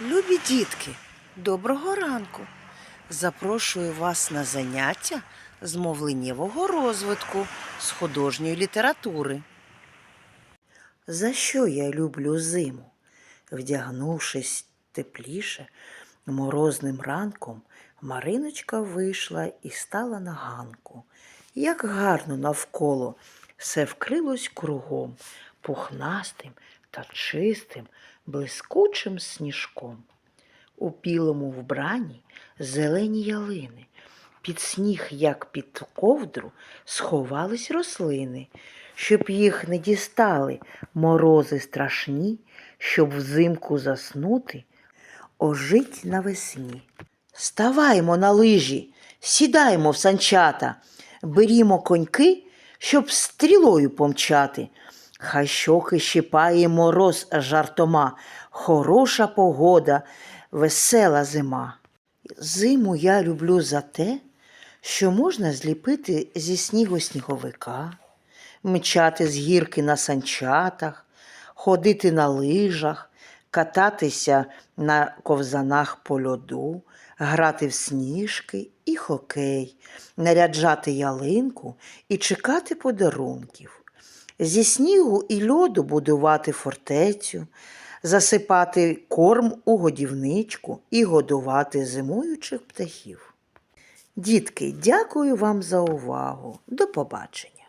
Любі дітки, доброго ранку! Запрошую вас на заняття з мовленнєвого розвитку з художньої літератури. За що я люблю зиму? Вдягнувшись тепліше, морозним ранком Мариночка вийшла і стала на ганку. Як гарно навколо все вкрилось кругом, пухнастим та чистим, блискучим сніжком. У білому вбранні зелені ялини. Під сніг, як під ковдру, сховались рослини, щоб їх не дістали морози страшні, щоб взимку заснути, ожить навесні. Ставаймо на лижі, сідаємо в санчата, берімо коньки, щоб стрілою помчати. Хай щоки щипає мороз жартома, хороша погода, весела зима. Зиму я люблю за те, що можна зліпити зі снігу сніговика, мчати з гірки на санчатах, ходити на лижах, кататися на ковзанах по льоду, грати в сніжки і хокей, наряджати ялинку і чекати подарунків. Зі снігу і льоду будувати фортецю, засипати корм у годівничку і годувати зимуючих птахів. Дітки, дякую вам за увагу. До побачення.